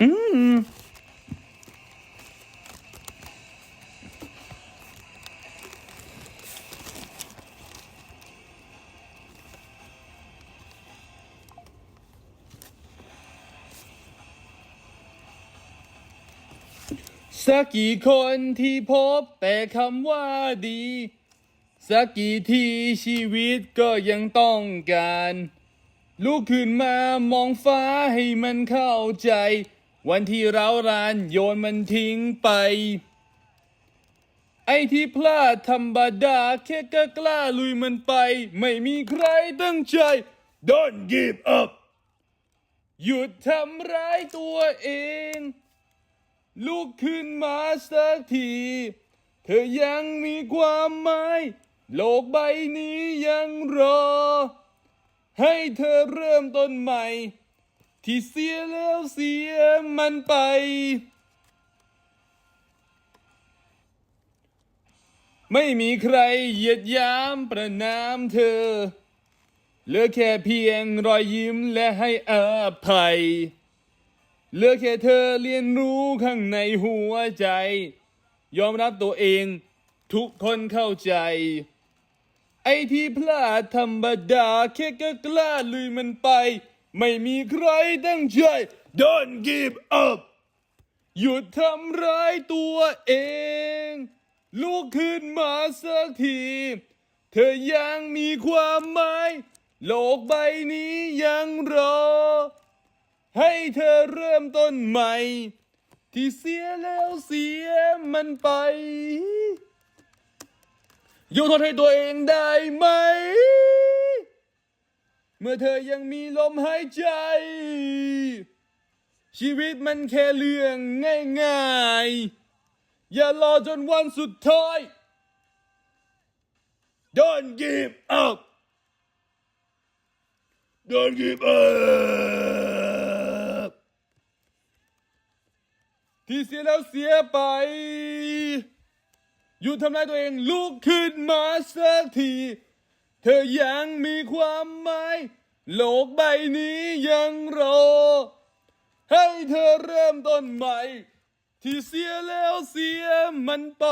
อืมสักกี่คนที่พบแต่คำว่าดี สักกี่ทีชีวิตก็ยังต้องการ ลุกขึ้นมามองฟ้าให้มันเข้าใจ วันที่เรารานโยนมันทิ้งไป ไอ้ที่พลาดธรรมดาแค่ก็กล้าลุยมันไป ไม่มีใครตั้งใจ Don't give up หยุดทำร้ายตัวเอง ลุกขึ้นมาสักที เธอยังมีความหมาย โลกใบนี้ยังรอ ให้เธอเริ่มต้นใหม่ ที่เสียแล้วเสียมันไป ไม่มีใครเหยียดยามประนามเธอ เหลือแค่เพียงรอยยิ้มและให้อภัย เหลือแค่เธอเรียนรู้ข้างในหัวใจ ยอมรับตัวเองทุกคนเข้าใจ ไอ้ที่พลาดธรรมดาแค่ก็กล้าลุยมันไป ไม่มีใครตั้งใจ Don't give up หยุดทำร้ายตัวเอง ลุกขึ้นมาสักที เธอยังมีความหมาย โลกใบนี้ยังรอ ให้เธอเริ่มต้นใหม่ ที่เสียแล้วเสียมันไปยกโทษให้ตัวเองได้ไหม เมื่อเธอยังมีลมหายใจ ชีวิตมันแค่เรื่องง่ายๆ อย่ารอจนวันสุดท้าย Don't give up Don't give up ที่เสียแล้วเสียไปหยุดทำลายตัวเองลุกขึ้นมาสักที ธอยังมีความหมายโลกใบนี้ยังรอ ให้เธอเริ่มต้นใหม่ ที่เสียแล้วเสียมันไป